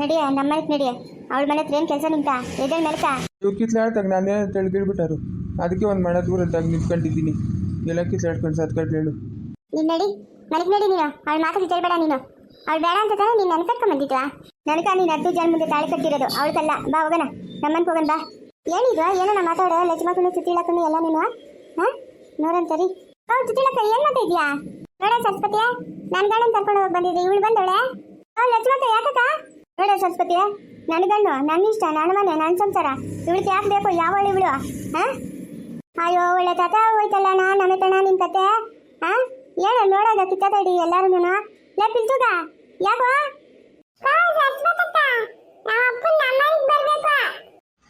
ನಡಿಯ ನಮ್ಮ ಮನೆಗೆ ನಡಿಯ. ಅವಳ ಮನೆ ಹತ್ರ ಏನು ಕೆಲಸ ನಿಂತ? ಎದ್ದೇಳ ಮೆಲ್ಕ? ಇವ್ರು ಕಿತ್ಲಾಡ್ತಾಗ ನಾನೇ ತಿಳಿದಿಳ್ಬಿಟ್ಟಾರು ಅದಕ್ಕೆ ಒಂದು ಮಣ ದೂರದಾಗ ನಿಂತ್ಕೊಂಡಿದ್ದೀನಿ. ಎಲ್ಲ ಕಿತ್ಲಾಡ್ಕೊಂಡು ಸತ್ಕೊಂಡು ಹೇಳು. ನೀನು ನಡಿ. ಮನೆಗೆ ನಡಿ ನೀನು. ಅವಳ ಮಾತು ಕೇಳಬೇಡ ನೀನು. ಅವಳು ಬೇಡ ಅಂತ ತಾನೇ ನೀನು ನೆನ್ಕಟ್ಕೊಂಡ್ ಬಂದಿದ್ವಾ? ನನಕ ನೀನು ಹತ್ತು ಜನ ಮುಂದೆ ತಾಳಿ ಕಟ್ಟಿರೋದು. ಅವಳಿಗಲ್ಲ ಬಾ ಹೋಗೋಣ. ನಮ್ಮನ್ಗೆ ಹೋಗೋಣ ಬಾ. ಏನಿದು? ಏನೋ ನಾ ಮಾತಾಡೋ ಲಕ್ಷ್ಮಕ್ಕನು ಸುತ್ತಿಳಕ್ಕನು ಎಲ್ಲ ನೀನು? ಹಾಂ? ನೋಡಂತರಿ ಅವ್ರು ಸುತ್ತಿಳಕ್ಕ ಏನು ಮಾಡ್ತಾ ಇದೆಯಾ? ನೋಡ ಸರಸ್ಪತಿಯ ನನ್ನ ಗಂಡನ ಕರ್ಕೊಂಡು ಹೋಗಿ ಬಂದಿದ್ದೆ. ಇವಳು ಬಂದವಳೆ? ಅವ್ಳು ಲಕ್ಷ್ಮಕ್ಕ ಯಾಕಕ್ಕ? ನೋಡ ಸಂಸ್ಕೃತಿಯ ನನ್ನ ಗಂಡು ನನ್ನ ಇಷ್ಟ ನನ್ನ ಮನೆ ನನ್ನ ಸಂಸಾರ. ಇವಳಿಗೆ ಯಾಕೆ ಬೇಕು? ಯಾವಳು ಇವಳು? ಹಾ? ಅಯ್ಯೋ ಒಳ್ಳೆ ತಾತ ಹೋಯ್ತಲ್ಲ ನಾ ನಮ್ಮ ತಣ ನಿನ್ ಕತೆ. ಹಾ? ಏನ ನೋಡೋದ ಕಿತ್ತ ತಡಿ ಎಲ್ಲಾರು ಲೇ ಪಿಲ್ತುಗ ಯಾಕೋ?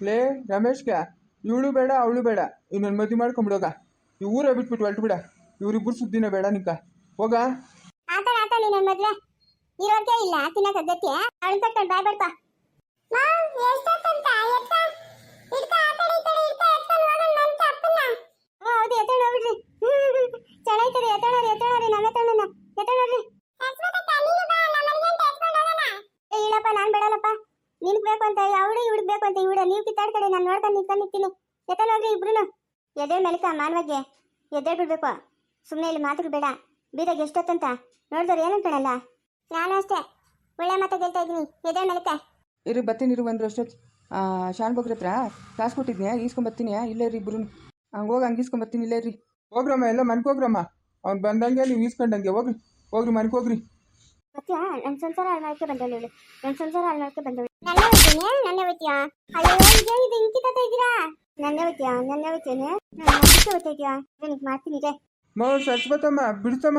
ಲೇ ರಮೇಶ್ಗೆ ಇವಳು ಬೇಡ ಅವಳು ಬೇಡ. ಇನ್ನೊಂದು ಮದುವೆ ಮಾಡ್ಕೊಂಬಿಡೋಗ ಈ ಊರೇ ಬಿಟ್ಬಿಟ್ಟು ಹೊಲ್ಟು ಬಿಡ. ಇವ್ರಿಬ್ಬರು ಸುದ್ದಿನ ಬೇಡ ನಿಂಕ. ಹೋಗ. ಆತ ಆತ ನೀನ್ ಮದ್ವೆ. ಇರೋಕೆ ಇಲ್ಲ ತಿನ್ನಕ್ ಅಗತ್ಯ. ಅವಳು ಕಟ್ಕೊಂಡು ಬಾಯ್ ಬಡ್ಕೊ. ಹೌದು ಎತ್ತಣ ಹೋಗ್ಬಿಡ್ರಿ. ಚೆನ್ನಾಯ್ತರಿ ಎತ್ತಣರಿ ಎತ್ತಣರಿ ನಮ್ಮ ಎತ್ತಣ ಎತ್ತಣರಿ ಇಲ್ಲಪ್ಪ ನಾನು ಬೇಡಲ್ಲಪ್ಪ. ನಿನ್ಗ್ ಬೇಕು ಅಂತ ಅವಳು ಇವ್ಳಿಗ್ ಬೇಕು ಅಂತ ಇವಳ. ನೀವು ಕಿತ್ತಾಡ್ಕಡೆ ನಾನು ನೋಡ್ಕೊಂಡು ನಿಂತ್ಕೊಂಡು ನಿಂತೀನಿ. ಎತ್ತನ ಹೋಗ್ರಿ ಇಬ್ರು ಎದೆ ಮೆಲಕ ಮಾನವಾಗಿ. ಎದೆ ಬಿಡ್ಬೇಕು ಸುಮ್ಮನೆ ಇಲ್ಲಿ ಮಾತುಗಳು ಬೇಡ. ಬೀದಾಗ ಎಷ್ಟೊತ್ತಂತ? ನೋಡಿದ್ರೆ ಏನು ಅನ್ಕೊಳಲ್ಲ ನಾನು ಅಷ್ಟೇ. ಒಳ್ಳೆ ಮಾತು ಗೆಲ್ತಾ ಇದ್ದೀನಿ. ಎದೆ ಮೆಲಕ. ಇರು ಬರ್ತೀನಿ ಇರು ಒಂದು ಅಷ್ಟೊತ್ತು. ಶಾನ್ ಬಗ್ರ ಹತ್ರ ಕಾಸು ಕೊಟ್ಟಿದ್ನ್ಯಾ? ಈಸ್ಕೊಂಬರ್ತೀನಿ ಇಲ್ಲೇ ರೀ ಇಬ್ರು ಹಂಗೆ ಹೋಗಿ ಹಂಗೆ ಈಸ್ಕೊಂಬರ್ತೀನಿ ಇಲ್ಲೇ ರೀ ಹೋಗ್ರಮ್ಮ ಎಲ್ಲ ಮನ್ಕೋಗ್ರಮ್ಮ. ಅವ್ನು ಬಂದಂಗೆ ನೀವು ಈಸ್ಕೊಂಡಂಗೆ. ಹೋಗ್ರಿ ಹೋಗ್ರಿ ಮನ್ಕೋಗ್ರಿ. ಮತ್ತೆ ನನ್ನ ಸಂಸಾರ ಹಾಳು ಮಾಡಕ್ಕೆ ಬಂದವಳು ಇವಳು. ನನ್ನ ಸಂಸಾರ ಹಾಳು ಮಾಡಕ್ಕೆ ಬಂದವಳು. ನನ್ನೇ ಹೋಗ್ತೀನಿ ನನ್ನೇ ಹೋಗ್ತೀಯಾ ಅಯ್ಯೋ ಇದೇನಿದು ಇಂಕಿ ತತ್ತ ಇದ್ದೀರಾ? ನನ್ನೇ ಹೋಗ್ತೀಯಾ ನನ್ನೇ ಹೋಗ್ತೀನಿ ನಾನು ಅದಕ್ಕೆ ಹೋಗ್ತಾ ಇದೆಯಾ ನಿನಗೆ ಮಾಡ್ತೀನಿ ಸಚ್ಬತ್ತಮ್ಮ ಬಿಡ್ಸಮ್ಮ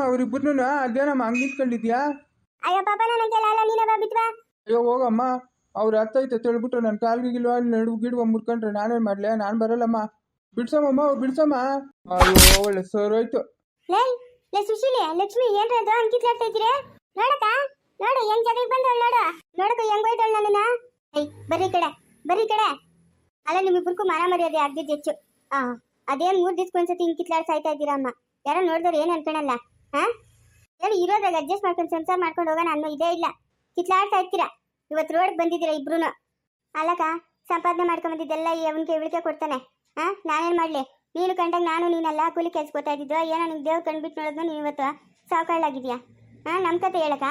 ಅದೇನಮ್ಮ ಹಂಗೆ ನಿಂತ್ಕೊಂಡಿದ್ಯಾ ಅಯ್ಯೋ ಪಾಪ ನನ್ನ ಕೇಳಲ್ಲ ನೀನೇ ಬಾ ಬಿಟ್ವಾ ಅಯ್ಯೋ ಹೋಗಮ್ಮ. ಅವ್ರು ಅತ್ತೈತೆ ತಿಳ್ಬಿಟ್ರೆ ನನ್ನ ಕಾಲ್ಗಿಲ್ವ ನಡು ಗಿಡುವ ಮುರ್ಕೊಂಡ್ರೆ ನಾನೇನು ಮಾಡ್ಲೆ? ನಾನು ಬರಲ್ಲಮ್ಮ. ಬಿಡ್ಸಮ್ಮಮ್ಮ ಅವ್ರು ಬಿಡ್ಸಮ್ಮ. ಅಯ್ಯೋ ಒಳ್ಳೆ ಸರೋಯ್ತು ಲೇ ಲೇ ಸುಶೀಲಿ ಲಕ್ಷ್ಮಿ ಏನ್ರ ಅದು? ಅಂಕಿತ್ಲಾಡ್ತಾ ಇದ್ದೀರಿ? ನೋಡಕ್ಕ ನೋಡು ಹೆಂಗ್ ಜಗಳಿಗೆ ಬಂದವಳು ನೋಡು. ನೋಡಕ್ಕ ಹೆಂಗ್ ಹೋಯ್ತವಳು ನನ್ನನ್ನ? ಏಯ್ ಬರ್ರಿ ಈ ಕಡೆ ಬರ್ರಿ ಈ ಕಡೆ. ಅಲ್ಲ ನಿಮ್ಮಿಬ್ಬರಿಗೂ ಮಾನ ಮರ್ಯಾದೆ ಆಗ್ದಿದ್ದು ಹೆಚ್ಚು? ಆ ಅದೇನ್ ಮೂರ್ ದಿವ್ಸಕ್ಕೆ ಒಂದ್ಸತಿ ಸತಿ ಕಿತ್ಲಾಡ್ ಸಾಯ್ತಾ ಇದ್ದೀರಾ ಅಮ್ಮ? ಯಾರೋ ನೋಡಿದವ್ರು ಏನ್ ಅನ್ಕೊಳಲ್ಲ ಹಾ ಹೇಳಿ ಇರೋದಾಗ ಅಡ್ಜಸ್ಟ್ ಮಾಡ್ಕೊಂಡು ಸಂಸಾರ ಮಾಡ್ಕೊಂಡು ಹೋಗೋಣ ಅನ್ನೋ ಇದೇ ಇಲ್ಲ. ಕಿತ್ಲಾಡ್ತಾ ಇರ್ತೀರಾ? ಇವತ್ತು ರೋಡ್ ಬಂದಿದ್ದೀರಾ ಇಬ್ರು ಅಲ್ಲಕ್ಕ, ಸಂಪಾದನೆ ಮಾಡ್ಕೊಂಡು ಬಂದಿದ್ದೆಲ್ಲ ಈ ಅವನಿಗೆ ಇಳಿಕೆ ಕೊಡ್ತಾನೆ. ಹಾ ನಾನೇನು ಮಾಡ್ಲಿ? ನೀನು ಕಂಡಾಗ ನಾನು ನೀನೆಲ್ಲ ಕೂಲಿ ಕೆಲ್ಸ ಕೊಡ್ತಾ ಇದ್ದಿದ್ದು, ಏನೋ ನಿಂಗೆ ದೇವ್ರು ಕಂಡುಬಿಟ್ಟು ನೋಡೋದು ನೀನು ಇವತ್ತು ಸಾವುಕಾಳಾಗಿದೆಯಾ ಹಾ ನಮ್ಮ ಕತೆ ಹೇಳಕ್ಕ?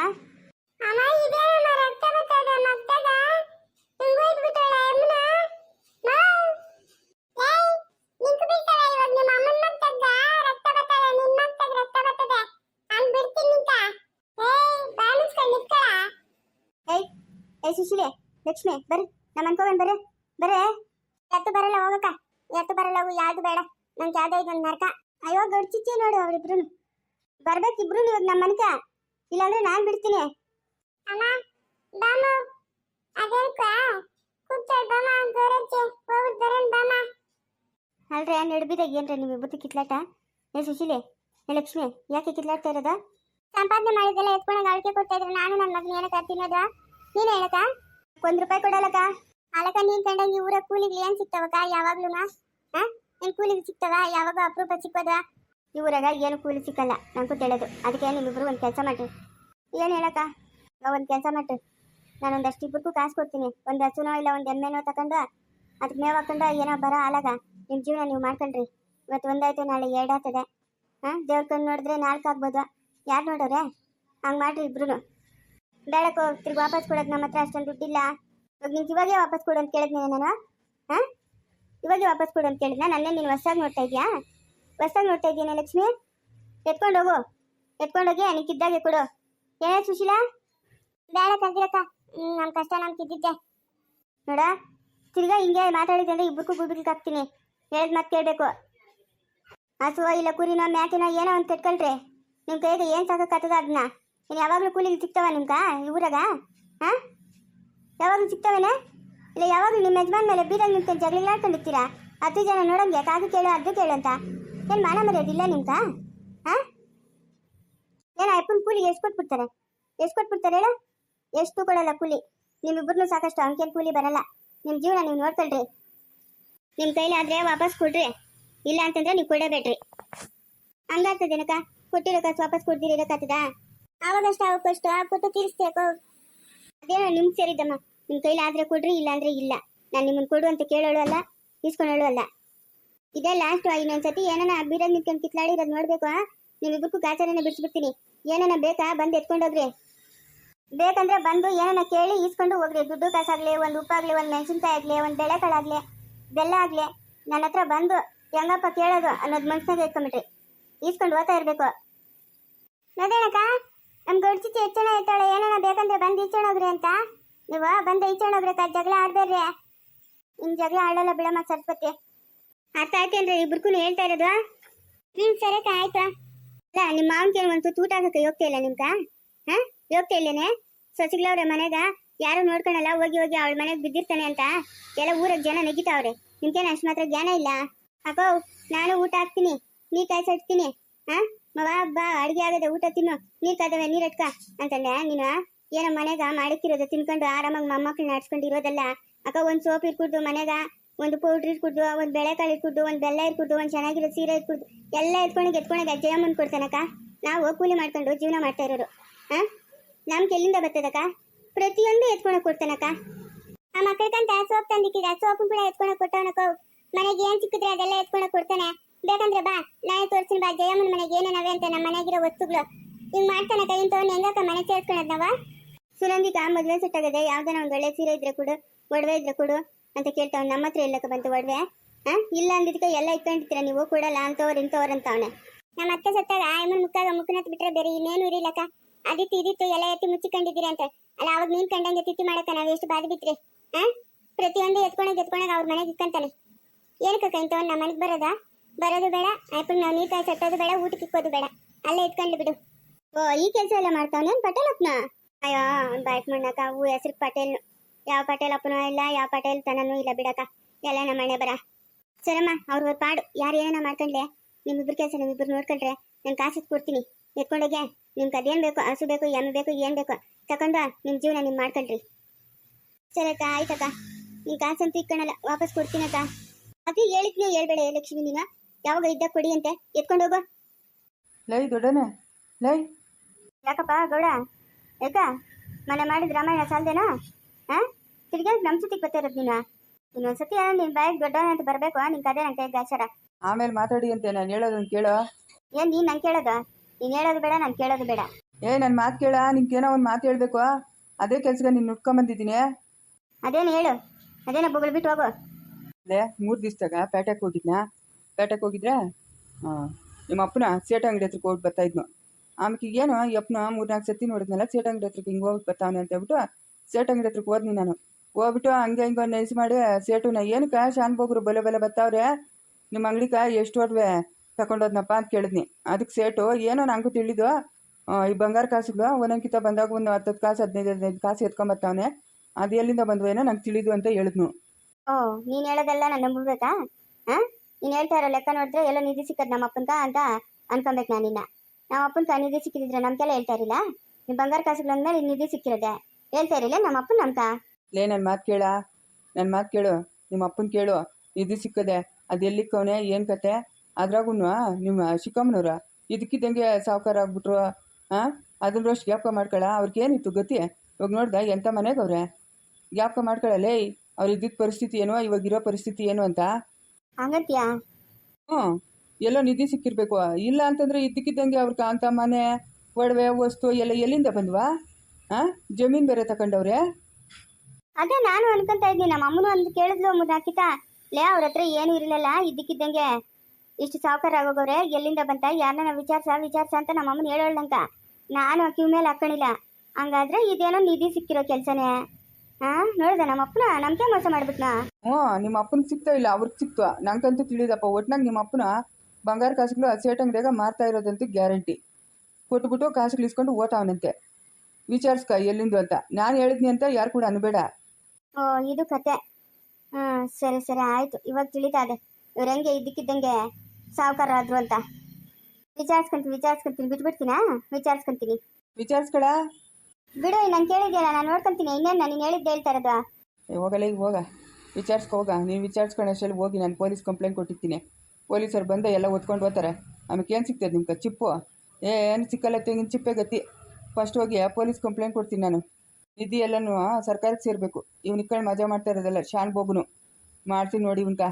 ಸುಶೀಲೆ ಲಕ್ಷ್ಮಿ ಬರ್ರಿ. ನಮ್ಮ ಅನ್ಕೋಗನ್ ಬರ್ರಿ. ಬರ್ರಿ. ಎತ್ತು ಬರಲ್ಲ ಹೋಗಕ್ಕ. ಎತ್ತು ಬರಲ್ಲ ಹೋಗು ಯಾವ್ದು ಬೇಡ. ನನ್ ಯಾವ್ದೋ ಇದೊಂದು ನರಕ ಅಯ್ಯೋ ಗಡ್ಚಿಚ್ಚಿ ನೋಡು ಅವ್ರಿಬ್ರು ಬರ್ಬೇಕಿಬ್ರು ಇವಾಗ ನಮ್ಮ ಮನ್ಕ ಇಲ್ಲಾಂದ್ರೆ ನಾನ್ ಬಿಡ್ತೀನಿ. ಅಮ್ಮ ಬಾಮ. ಕೂತಾಳ್ ಬಾಮ ಹೋಗುದ್ ಬರೋನ್ ಬಾಮ. ಅಲ್ರಿ ನಡುಬಿದಾಗ ಏನ್ರಿ ನೀವು ಇಬ್ಬತ್ತು ಕಿತ್ಲಾಟ? ಏ ಸುಶೀಲೆ. ಏ ಲಕ್ಷ್ಮಿ ಯಾಕೆ ಕಿತ್ಲಾಡ್ತಾ ಇರೋದ? ಸಂಪಾದನೆ ಮಾಡಿದ್ದೆಲ್ಲ ಎತ್ಕೊಂಡಾಗ ಆಳ್ಕೆ ಕೊಡ್ತಾ ಇದ್ರೆ. ನಾನು ನನ್ನ ಮಗನ ಏನಕ್ಕೆ ತಿನ್ನೋದ? ನೀನ್ ಹೇಳಕ ಒಂದ್ ರೂಪಾಯಿ ಕೊಡಲಕ ಅಲಕ ನೀನ್ ಕಂಡ ಈ ಊರ ಕೂಲಿಗೆ ಏನ್ ಸಿಗ್ತಾವಕ್ಕ? ಯಾವಾಗ್ಲೂ ಹಾ? ಏನ್ ಕೂಲಿಗೆ ಸಿಕ್ತವ ಯಾವಾಗ ಅಪರೂಪ ಸಿಕ್ಕದ ಈ ಊರಾಗ ಏನು ಕೂಲಿ ಸಿಕ್ಕಲ್ಲ, ನಂಗೂ ತಿಳಿಯೋದು ಅದಕ್ಕೆ ನಿಮ್ಮಿಬ್ರು ಒಂದು ಕೆಲಸ ಮಾಡ್ರಿ. ಏನು ಹೇಳಕ್ಕ? ಒಂದು ಕೆಲಸ ಮಾಡ್ರಿ. ನಾನು ಒಂದಷ್ಟು ಇಬ್ಬರಿಗೂ ಕಾಸು ಕೊಡ್ತೀನಿ. ಒಂದು ಹಸುನೋ ಇಲ್ಲ ಒಂದು ಎಮ್ಮೆನೋ ತಗೊಂಡು ಅದಕ್ಕೆ ಮೇವು ಹಾಕೊಂಡು ಏನೋ ಬರೋ ಅಲಗ ನಿಮ್ಮ ಜೀವನ ನೀವು ಮಾಡ್ಕೊಂಡ್ರಿ ಇವತ್ತು ಒಂದಾಯ್ತು, ನಾಳೆ ಎರಡಾಗ್ತದೆ ಹಾಂ? ದೇವ್ರ ಕಣ್ಣು ನೋಡಿದ್ರೆ ನಾಲ್ಕು ಆಗ್ಬೋದು ಯಾರು ನೋಡೋರೆ? ಹಂಗೆ ಮಾಡ್ರಿ ಇಬ್ರು ಬೇಡಕ್ಕೋ ತಿರ್ಗಿ ವಾಪಸ್ ಕೊಡೋದು ನಮ್ಮ ಹತ್ರ ಅಷ್ಟೊಂದು ದುಡ್ಡಿಲ್ಲ. ಇವಾಗ ನಿಂಗೆ ಇವಾಗೇ ವಾಪಸ್ ಕೊಡು ಅಂತ ಕೇಳಿದ್ನಿ ನಾನು. ಹಾಂ? ಇವಾಗೆ ವಾಪಸ್ ಕೊಡು ಅಂತ ಕೇಳಿದ್ನ? ನನ್ನೇ ನೀನು ಹೊಸ್ದಾಗಿ ನೋಡ್ತಾ ಇದೆಯಾ? ಹೊಸ್ದಾಗಿ ನೋಡ್ತಾ ಇದೀನಿ ಲಕ್ಷ್ಮಿ? ಎತ್ಕೊಂಡು ಹೋಗು. ಎತ್ಕೊಂಡೋಗಿ ಕಿದ್ದಾಗೆ ಕೊಡು. ಏನೇ ಸುಶೀಲಾ? ಬೇಡ ಹ್ಞೂ ನಮ್ಮ ಕಷ್ಟ ನಾನು ಕಿದ್ದಿದ್ದೆ ನೋಡ ತಿರ್ಗಾ ಹಿಂಗೆ ಮಾತಾಡಿದ್ರೆ ಅಂದ್ರೆ ಇಬ್ಬರಿಗೂ ಗುಬ್ಬಿಗೆ ಹಾಕ್ತೀನಿ. ಹೇಳಿದ್ ಮತ್ತೆ ಕೇಳಬೇಕು. ಹಸುವ ಇಲ್ಲ ಕುರಿನೋ ಮ್ಯಾಕಿನೋ ಏನೋ ಒಂದು ಕಟ್ಕೊಳ್ರಿ. ನಿಮ್ಮ ಕೈಗೆ ಏನು ಸಾಕೋಕ್ಕಾಗ್ತದ ಅದನ್ನ ಇನ್ನು ಯಾವಾಗಲೂ ಕೂಲಿಗೆ ಸಿಗ್ತಾವ ನಿಮ್ಗೆ ಈ ಊರಾಗ? ಹಾಂ? ಯಾವಾಗಲೂ ಸಿಗ್ತಾವೇನೆ? ಇಲ್ಲ, ಯಾವಾಗಲೂ ನಿಮ್ಮ ಯಜಮಾನ್ ಮೇಲೆ ಬೀದಾಗ ನಿಂತ್ಕೊಂಡು ಜಗಳಿಗಳಾಡ್ಕೊಂಡಿರ್ತೀರಾ ಹತ್ತು ಜನ ನೋಡಂಗೆ, ಕಾದು ಕೇಳು ಅದು ಕೇಳು ಅಂತ. ಏನು ಮಾನ ಮರ್ಯಾದಿಲ್ಲ ನಿಮ್ಗ ಹಾಂ? ಏನು ಅಪ್ಪನ ಕೂಲಿಗೆ ಎಷ್ಟು ಕೊಟ್ಬಿಡ್ತಾರೆ? ಎಷ್ಟು ಕೊಟ್ಬಿಡ್ತಾರೆ ಹೇಳು? ಎಷ್ಟು ಕೊಡಲ್ಲ ಕೂಲಿ? ನಿಮ್ಮಿಬ್ಬರನ್ನು ಸಾಕಷ್ಟು ಅಂಕೇನು ಕೂಲಿ ಬರಲ್ಲ. ನಿಮ್ಮ ಜೀವನ ನೀವು ನೋಡ್ಕೊಳ್ರಿ. ನಿಮ್ಮ ಕೈಲಿ ಆದರೆ ವಾಪಸ್ ಕೊಡ್ರಿ. ಇಲ್ಲ ಅಂತಂದ್ರೆ ನೀವು ಕೊಡಬೇಡ್ರಿ. ಹಂಗಾಗ್ತದೇನಕ್ಕ? ಕೊಟ್ಟಿರೋ ಕಾಸು ವಾಪಸ್ ಕೊಡ್ತೀರಿ ಇರೋಕ್ಕಾಗ್ತದ ಆವಾಗಷ್ಟು ಅವಕ್ಕಷ್ಟು ಹಾಕ್ಬಿಟ್ಟು ತೀರಿಸ್ಬೇಕು ಅದೇನೋ ನಿಮ್ಗೆ ಸೇರಿದ್ದಮ್ಮ. ನಿಮ್ಮ ಕೈಲಾದ್ರೆ ಕೊಡ್ರಿ ಇಲ್ಲ ಅಂದ್ರೆ ಇಲ್ಲ. ನಾನು ನಿಮ್ಮನ್ನು ಕೊಡು ಅಂತ ಕೇಳೋಳು ಅಲ್ಲ ಇಸ್ಕೊಂಡೋಳು ಅಲ್ಲ. ಇದೇ ಲಾಸ್ಟ್ ಇನ್ನೊಂದ್ಸತಿ ಏನನ ಬೀರಲ್ಲಿ ನಿಂತ್ಕೊಂಡು ಕಿತ್ಲಾಡಿರೋದು ನೋಡ್ಬೇಕು ನಿಮ್ಮಿಬ್ಬಕ್ಕೂ ಗಾಚಾರನ ಬಿಡಿಸ್ಬಿಡ್ತೀನಿ. ಏನಾನ ಬೇಕಾ ಬಂದು ಎತ್ಕೊಂಡೋಗ್ರಿ ಬೇಕಂದ್ರೆ ಬಂದು ಏನಾನ ಕೇಳಿ ಈಸ್ಕೊಂಡು ಹೋಗ್ರಿ. ದುಡ್ಡು ಕಾಸಾಗ್ಲಿ, ಒಂದು ಉಪ್ಪಾಗ್ಲಿ, ಒಂದು ಮೆಣಸಿನ್ಕಾಯಿ ಆಗ್ಲಿ, ಒಂದು ಬೆಳೆಕಾಳಾಗ್ಲಿ ಬೆಲ್ಲ ಆಗ್ಲಿ ನನ್ನ ಹತ್ರ ಬಂದು ಹೆಂಗಪ್ಪ ಕೇಳೋದು ಅನ್ನೋದು ಮನ್ಸಿನಾಗ ಇಟ್ಕೊಂಬಿಟ್ರಿ ಈಸ್ಕೊಂಡು ಓದ್ತಾ ಇರ್ಬೇಕು. ನೋಡೋಣಕ್ಕ ನಮ್ ಗಡ್ಚಿಚ್ಚಿ ಹೆಚ್ಚಣ ಇರ್ತಾಳೆ ಏನನ ಬೇಕಂದ್ರೆ ಬಂದು ಈಚಣೋಗ್ರಿ ಅಂತ. ನೀವು ಬಂದು ಈಚಣೋಗ್ರಿ ಜಗಳ ಆಡ್ಬೇಡ್ರಿ. ನಿಮ್ ಜಗಳ ಆಡಲ್ಲ ಬಿಡಮ್ಮ ಸರಸ್ವತಿ. ಅರ್ಥ ಆಯ್ತೇನ್ರಿ? ಇಬ್ರಿಗೂ ಹೇಳ್ತಾ ಇರೋದು. ಹ್ಮ್ ಸರಿ ಅಕ್ಕ, ಆಯ್ತು. ಅಲ್ಲ ನಿಮ್ಮ ಕೇಳಿ ಒಂದು ತೂಟ ಹಾಕಕ್ಕೆ ಯೋಗ್ತಾ ಇಲ್ಲ ನಿಮ್ಗ? ಹಾ? ಯೋಗ್ತಾ ಇಲ್ಲೇನೆ? ಸೊಸಿಗ್ಲವ್ರೆ ಮನೆಗ ಯಾರು ನೋಡ್ಕೊಳಲ್ಲ ಹೋಗಿ ಹೋಗಿ ಅವಳ ಮನೆಗೆ ಬಿದ್ದಿರ್ತಾನೆ ಅಂತ. ಎಲ್ಲ ಊರಾಗ ಜನ ನೆಗಿತಾವ್ರೆ. ನಿಮ್ಗೇನು ಅಷ್ಟು ಮಾತ್ರ ಜ್ಞಾನ ಇಲ್ಲ? ಅಪ್ಪ ನಾನು ಊಟ ಹಾಕ್ತೀನಿ. ನೀ ಕಾಯ್ಸಿಡ್ತೀನಿ ಹಾ? ಮವ ಬಾ, ಅಡಿಗೆ ಆಗದೆ, ಊಟ ತಿನ್ನು. ನೀರ್ ಕಾದವೆ ನೀರ್ ಇಟ್ಕ ಅಂತಂದೆ, ನೀನು ಏನೋ ಮನೆಗ ಮಾಡಿಕ್ಕಿರೋದು ತಿನ್ಕೊಂಡು ಆರಾಮಾಗಿ ನಡ್ಸ್ಕೊಂಡು ಇರೋದಲ್ಲ. ಅಕ್ಕ, ಒಂದು ಸೋಪ್ ಇರ್ಕುಡ್ದು ಮನೆಗ, ಒಂದು ಪೌಡ್ರ್ ಇರ್ಕುಡ್ದು ಒಂದು ಬೆಳೆಕಾಳು ಇರ್ಕುಡ್ದು ಒಂದು ಬೆಲ್ಲ ಇರ್ಕೊಡ್ದು ಒಂದು ಚೆನ್ನಾಗಿರೋ ಸೀರೆ ಇರ್ಕುಡ್ದು ಎಲ್ಲ ಎತ್ಕೊಂಡು ಎತ್ಕೊಂಡಾಗ ಜಯಮ್ಮನ್ ಕೊಡ್ತಾನಕ್ಕ ನಾವು ಕೂಲಿ ಮಾಡ್ಕೊಂಡು ಜೀವನ ಮಾಡ್ತಾ ಇರೋರು. ಹಾ? ನಮ್ಗೆ ಎಲ್ಲಿಂದ ಬರ್ತದಕ್ಕ ಪ್ರತಿಯೊಂದು ಎತ್ಕೊಂಡು ಕೊಡ್ತಾನಕ್ಕ ಆ ಮಕ್ಕಳಿಗಂತ ಸೋಪ್ ತಂದಿಕ್ಕಿದ ಸೋಪ್ ಕೂಡ ಎತ್ಕೊಂಡು ಕೊಟ್ಟವನಕ್ಕ. ಮನೆಗೆ ಏನ್ ಸಿಕ್ಕಿದ್ರೆ ಅದೆಲ್ಲ ಎತ್ಕೊಂಡು ಕೊಡ್ತಾನೆ. ಬೇಕಂದ್ರೆ ಬಾ ನಾಳೆ ತೋರ್ಸಿನ ಬಾ ಜಯಮ್ಮನ ಮನೆಗೆ ಏನೇನವೆ ಅಂತ ನಮ್ಮ ಮನೆಗಿರೋ ವಸ್ತುಗಳು. ಹಿಂಗ್ ಮಾಡ್ತಾನೆ ಕೈಯಿಂದ ತಗೊಂಡು ಹೆಂಗಕ್ಕ ಮನೆ ಸೇರ್ಸ್ಕೊಳದ್ ನಾವ? ಸುನಂದಿಕ ಮದ್ವೆ ಸೆಟ್ಟಾಗದೆ ಯಾವ್ದಾನ ಒಂದ್ ಒಳ್ಳೆ ಸೀರೆ ಇದ್ರೆ ಕೊಡು ಒಡವೆ ಇದ್ರೆ ಕೊಡು ಅಂತ ಕೇಳ್ತಾವ್ ನಮ್ಮ ಹತ್ರ ಎಲ್ಲಕ್ಕ ಬಂತು ಒಡವೆ? ಹಾ ಇಲ್ಲ ಅಂದಿದ್ಕ ಎಲ್ಲ ಇಟ್ಕೊಂಡಿರ್ತೀರ ನೀವು? ಕೊಡಲ್ಲ ಅಂತವ್ರ ಇಂಥವ್ರ ಅಂತ ಅವನೆ. ನಮ್ಮ ಅತ್ತೆ ಸತ್ತಾಗ ಆಯಮ್ಮನ ಮುಕ್ಕಾಗ ಮುಖನತ್ ಬಿಟ್ರೆ ಬೇರೆ ಇನ್ನೇನು ಇರಿಲ್ಲಕ್ಕ. ಅದಿತ್ತು ಇದಿತ್ತು ಎಲ್ಲ ಎತ್ತಿ ಮುಚ್ಚಿಕೊಂಡಿದ್ದೀರಿ ಅಂತ. ಅಲ್ಲ ಅವಾಗ ನೀನ್ ಕಂಡಂಗೆ ತಿತ್ತಿ ಮಾಡಕ್ಕ ನಾವ್ ಎಷ್ಟು ಬಾಧಿ ಬಿತ್ರಿ ಹಾ ಪ್ರತಿಯೊಂದು ಎತ್ಕೊಂಡಾಗ ಎತ್ಕೊಂಡಾಗ ಅವ್ರ ಮನೆಗೆ ಇಕ್ಕಂತಾನೆ. ಏನಕ್ಕ ಇಂಥವ್ ನಮ್ಮ ಮನೆಗೆ ಬರೋದಾ? ಬರೋದು ಬೇಡ ಆಯ್ತು ನಾವು ನೀರು ಕಾಯಿ ಬೇಡ, ಊಟಕ್ಕೆ ಇಕ್ಕೋದು ಬೇಡ. ಅಲ್ಲೇ ಇಟ್ಕೊಂಡು ಬಿಡು. ಓ, ಈ ಕೆಲಸ ಎಲ್ಲ ಮಾಡ್ತಾವನೆ ಪಟೇಲಪ್ಪನ ಅಯ್ಯೋ ಬ್ಯಾಟ್ ಮಾಡಕ್ಕ ಅವು ಹೆಸರು ಪಟೇಲ್. ಯಾವ ಪಟೇಲ್ ಅಪ್ಪನೂ ಇಲ್ಲ, ಯಾವ ಪಟೇಲ್ ತನನು ಇಲ್ಲ ಬಿಡಕ್ಕ. ಎಲ್ಲ ನಮ್ಮ ಮನೆ ಬರ. ಸರಮ್ಮ, ಅವ್ರ ಪಾಡು. ಯಾರು ಏನೋ ಮಾಡ್ಕೊಂಡ್ಲೆ? ನಿಮ್ಮಿಬ್ರು ಕೆಲಸ ನಿಮ್ಮಿಬ್ರು ನೋಡ್ಕೊಂಡ್ರೆ ನಾನು ಕಾಸು ಕೊಡ್ತೀನಿ ಎತ್ಕೊಂಡೋಗೆ ನಿಮ್ಗೆ ಅದೇನು ಬೇಕು? ಹಸು ಬೇಕು, ಎಮ್ಮೆ ಬೇಕು, ಏನು ಬೇಕು? ತಗೊಂಡು ನಿಮ್ಮ ಜೀವನ ನೀವು ಮಾಡ್ಕೊಳ್ರಿ. ಸರಿ ಅಕ್ಕ, ಆಯ್ತಕ್ಕ. ನೀನು ಕಾಸಂತೂ ಇಟ್ಕೊಳಲ್ಲ, ವಾಪಸ್ ಕೊಡ್ತೀನಕ್ಕ. ಅದೇ ಹೇಳಿದ್ ನೀವು ಹೇಳ್ಬೇಡ, ಲಕ್ಷ್ಮಿ ನೀನು. ಯಾವಾಗ ಇದ್ದಾಗ ಕೊಡಿ ಅಂತೆ ಎತ್ಕೊಂಡು ಹೋಗೋ. ಲೈ ದೊಡ್ಡನೆ ಲೈ. ಯಾಕಪ್ಪ ಗೌಡ ಯಾಕ? ಮನೆ ಮಾಡಿದ ರಾಮಾಯಣ ಸಾಲ್ದೇನಾ? ಹಾ ತಿರ್ಗಿ ನಮ್ಮ ಸತಿ ಬರ್ತಿರೋದು ನೀನು? ಇನ್ನೊಂದ್ಸತಿ ನಿನ್ ಬಾಯಿಗೆ ದೊಡ್ಡವನ ಅಂತ ಬರಬೇಕು ನಿನ್ ಕದೆ ಕೈ ಗಾಚಾರ. ಆಮೇಲೆ ಮಾತಾಡಿ ಅಂತೆ ನಾನು ಹೇಳೋದನ್ನ ಕೇಳೋ. ಏನ್ ನೀನ್ ನಂಗೆ ಕೇಳೋದು? ನೀನ್ ಹೇಳೋದು ಬೇಡ ನಾನು ಕೇಳೋದು ಬೇಡ. ಏ ನನ್ನ ಮಾತು ಕೇಳ ಏನೋ ಒಂದು ಮಾತು ಹೇಳ್ಬೇಕು. ಅದೇ ಕೆಲ್ಸಕ್ಕೆ ನೀನು ನುಡ್ಕೊಂಬಂದಿದ್ದೀನಿ ಅದೇನು ಹೇಳು? ಅದೇನೋ ಬೊಗಳು ಬಿಟ್ಟು ಹೋಗು. ಮೂರ್ ಮೂರು ದಿವ್ಸದಾಗ ಪೇಟೆಗೆ ಹೋಗಿದ್ನಾ? ಪೇಟೆಗೆ ಹೋಗಿದ್ರೆ? ಹಾಂ. ನಿಮ್ಮ ಅಪ್ಪನ ಸೇಟ ಅಂಗಡಿ ಹತ್ರಕ್ಕೆ ಹೋಗಿ ಬರ್ತಾಯಿದ್ನು ಆಮೇಲೆ ಏನೋ, ಈ ಅಪ್ಪನ ಮೂರ್ನಾಲ್ಕು ಸತಿ ನೋಡಿದ್ನಲ್ಲ ಸೇಟ ಅಂಗಡಿ ಹತ್ರಕ್ಕೆ ಹಿಂಗೆ ಹೋಗಿ ಬರ್ತಾವನೆ ಅಂತ ಹೇಳ್ಬಿಟ್ಟು ಸೇಟ ಅಂಗಡಿ ಹತ್ರಕ್ಕೆ ಹೋದ್ನಿ ನಾನು. ಹೋಗ್ಬಿಟ್ಟು ಹಂಗೆ ಹಿಂಗೆ ನೈಸ್ ಮಾಡಿ ಸೇಟುನ ಏನಕ್ಕೆ ಶಾನ್ ಬೋಗ್ರು ಬಲೆ ಬಲೆ ಬರ್ತಾವ್ರೆ ನಿಮ್ಮ ಅಂಗಡಿಗೆ ಎಷ್ಟು ಒಡವೆ ತಗೊಂಡೋದ್ನಪ್ಪ ಅಂತ ಕೇಳಿದ್ನಿ. ಅದಕ್ಕೆ ಸೇಟು ಏನೋ ನನಗೂ ತಿಳಿದು ಈ ಬಂಗಾರ ಕಾಸುಗಳು, ಒಂದೊಂದ್ಕಿತ ಬಂದಾಗ ಒಂದು ಹತ್ತತ್ತು ಕಾಸು, ಹದಿನೈದು ಹದಿನೈದು ಕಾಸು ಎತ್ಕೊಂಬರ್ತಾವನೆ ಅದು ಎಲ್ಲಿಂದ ಬಂದ್ವೇನೋ ನಂಗೆ ತಿಳಿದು ಅಂತ ಹೇಳಿದ್ನು. ಓ, ನೀನು ಹೇಳೋದೆಲ್ಲ ನಾನು ನಂಬಬೇಕಾ ಹಾ? ನೀನ್ ಹೇಳ್ತಾ ಇರೋ ಲೆಕ್ಕ ನೋಡಿದ್ರೆ ಎಲ್ಲ ನಿಧಿ ಸಿಕ್ಕದ್ ನಮ್ಮ ಅಪ್ಪನ್ಕ ಅಂತ ಅನ್ಕೊಬೇಕು ನಾನಿನ್ನ ನಮ್ಮ ಅಪ್ಪನ್ಕ ನಿಧಿ ಸಿಕ್ಕಿದ್ರೆ ನಮ್ಗೆಲ್ಲ ಹೇಳ್ತಾ ಇರಲಿಲ್ಲ? ನಿಮ್ ಬಂಗಾರ ಕಾಸುಗಳ ಮೇಲೆ ನಿಧಿ ಸಿಕ್ಕಿರೋದೆ. ಹೇಳ್ತಾ ಇರಲಿಲ್ಲ ನಮ್ಮ ಅಪ್ಪನ್ ಲೇ ನನ್ನ ಮಾತು ಕೇಳ. ನನ್ನ ಮಾತು ಕೇಳು. ನಿಮ್ಮ ಅಪ್ಪನ ಕೇಳು. ನಿಧಿ ಸಿಕ್ಕದೆ. ಅದು ಎಲ್ಲಿಕ್ಕವನೆ, ಏನು ಕತೆ? ಅದ್ರಾಗೂ ನಿಮ್ಮ ಚಿಕ್ಕಮ್ಮನವ್ರ ಇದಕ್ಕಿದ್ದಂಗೆ ಸಾವುಕಾರ ಆಗ್ಬಿಟ್ರು. ಹಾಂ ಅದನ್ನ ರೋಷ್ ಮಾಡ್ಕೊಳ. ಅವ್ರಿಗೇನಿತ್ತು ಗತಿ ಇವಾಗ ನೋಡ್ದ ಎಂಥ ಮನೆಗೆ ಅವ್ರೆ? ಮಾಡ್ಕೊಳ್ಳಲೇ ಅವ್ರು ಇದ್ದಿದ್ದ ಪರಿಸ್ಥಿತಿ ಏನು, ಇವಾಗ ಇರೋ ಪರಿಸ್ಥಿತಿ ಏನು ಅಂತ? ಹಂಗಂತ್ಯಾ? ಹ್ಞೂ. ಎಲ್ಲೋ ನಿಧಿ ಸಿಕ್ಕಿರ್ಬೇಕು. ಇಲ್ಲ ಅಂತಂದ್ರೆ ಇದ್ದಕ್ಕಿದ್ದಂಗೆ ಅವ್ರ ಕಾಂತ ಮನೆ ಒಡವೆ ವಸ್ತು ಎಲ್ಲ ಎಲ್ಲಿಂದ ಬಂದ್ವಾ? ಹಾಂ ಜಮೀನು ಬೇರೆ ತಗೊಂಡವ್ರೆ ಅದೇ ನಾನು ಅನ್ಕೊಂತ ಇದ್ದೀನಿ. ನಮ್ಮ ಅಮ್ಮನು ಒಂದು ಕೇಳಿದ್ಲು ಮುದ್ದಾಕಿತ ಲೇ ಅವ್ರ ಹತ್ರ ಏನು ಇರಲಿಲ್ಲ ಇದ್ದಕ್ಕಿದ್ದಂಗೆ ಇಷ್ಟು ಸಾವುಕಾರ ಆಗೋಗವ್ರೆ ಎಲ್ಲಿಂದ ಬಂತ? ಯಾರನ್ನ ವಿಚಾರಿಸ ವಿಚಾರ್ಸ ಅಂತ ನಮ್ಮ ಅಮ್ಮನ ಹೇಳೋಳ್ದಂಕ ನಾನು ಕ್ಯೂ ಮೇಲೆ ಹಾಕೊಂಡಿಲ್ಲ. ಹಂಗಾದ್ರೆ ಇದೇನೋ ನಿಧಿ ಸಿಕ್ಕಿರೋ ಕೆಲ್ಸನೇ. ಹಾ ನೋಡ್ದೆ. ನಮ್ಮ ಅಪ್ಪನ ನಮ್ಗೆ ಮೋಸ ಮಾಡ್ಬಿಟ್ನಾ? ಹ್ಞೂ ನಿಮ್ಮ ಅಪ್ಪನ ಸಿಗ್ತಾ ಇಲ್ಲ? ಅವ್ರಿಗೆ ಸಿಕ್ತು. ನಂಗಂತೂ ತಿಳಿದಪ್ಪ ಒಟ್ನಾಗ ನಿಮ್ಮ ಅಪ್ಪನ ಬಂಗಾರ ಕಾಸುಗಳು ಸೇಟ್ ಅಂಗಡಿಯಾಗ ಮಾರ್ತಾ ಇರೋದಂತೂ ಗ್ಯಾರಂಟಿ. ಕೊಟ್ಬಿಟ್ಟು ಕಾಸುಗಳು ಇಸ್ಕೊಂಡು ಓತಾವನಂತೆ. ವಿಚಾರಿಸ್ಕ ಎಲ್ಲಿಂದು ಅಂತ. ನಾನು ಹೇಳಿದ್ನಿ ಅಂತ ಯಾರು ಕೂಡ ಅನ್ಬೇಡ. ಓ ಇದು ಕತೆ. ಹ್ಮ್ ಸರಿ ಸರಿ ಆಯ್ತು. ಇವಾಗ ತಿಳಿತಾ ಇದೆ. ಇವ್ರು ಹೆಂಗೆ ಇದ್ದಕ್ಕಿದ್ದಂಗೆ ಸಾವುಕಾರ ಆದ್ರು ಅಂತ. ವಿಚಾರಿಸ್ಕೊಂತೀನಿ ವಿಚಾರಿಸ್ಕೊಂತೀನಿ. ಬಿಟ್ಬಿಡ್ತೀನಾ? ವಿಚಾರಿಸ್ಕೊಂತೀನಿ. ವಿಚಾರಿಸ್ಕಡ ಬಿಡು ನಾನು ಕೇಳಿದ್ಯಲ್ಲ, ನಾನು ನೋಡ್ಕೊಂತೀನಿ. ಇನ್ನೇನು ನಾನು ಹೇಳಿದ್ದು ಹೇಳ್ತಾ ಇರೋದು? ಏ ಹೋಗಲ್ಲ ಈಗ ಹೋಗ. ವಿಚಾರಿಸ್ಕೊ, ಹೋಗ. ನೀನು ವಿಚಾರಿಸ್ಕೊಂಡು ಅಷ್ಟರಲ್ಲಿ ಹೋಗಿ ನಾನು ಪೊಲೀಸ್ ಕಂಪ್ಲೇಂಟ್ ಕೊಟ್ಟಿರ್ತೀನಿ. ಪೊಲೀಸರು ಬಂದು ಎಲ್ಲ ಒತ್ಕೊಂಡು ಹೋಗ್ತಾರೆ. ಆಮೇಲೆ ಏನು ಸಿಗ್ತದೆ ನಿಮ್ಗೆ ಚಿಪ್ಪು? ಏನು ಸಿಕ್ಕಲ್ಲ ತೆಂಗಿನ ಚಿಪ್ಪೆ ಗತಿ. ಫಸ್ಟ್ ಹೋಗಿ ಪೊಲೀಸ್ ಕಂಪ್ಲೇಂಟ್ ಕೊಡ್ತೀನಿ ನಾನು. ನಿಧಿ ಎಲ್ಲನೂ ಸರ್ಕಾರಕ್ಕೆ ಸೇರಬೇಕು. ಇವ್ನ ಇಕ್ಕಂಡು ಮಜಾ ಮಾಡ್ತಾ ಇರೋದಲ್ಲ, ಶಾನ್ ಬೋಗುನು. ಮಾಡ್ತೀನಿ ನೋಡಿ ಇವ್ನ್ಕ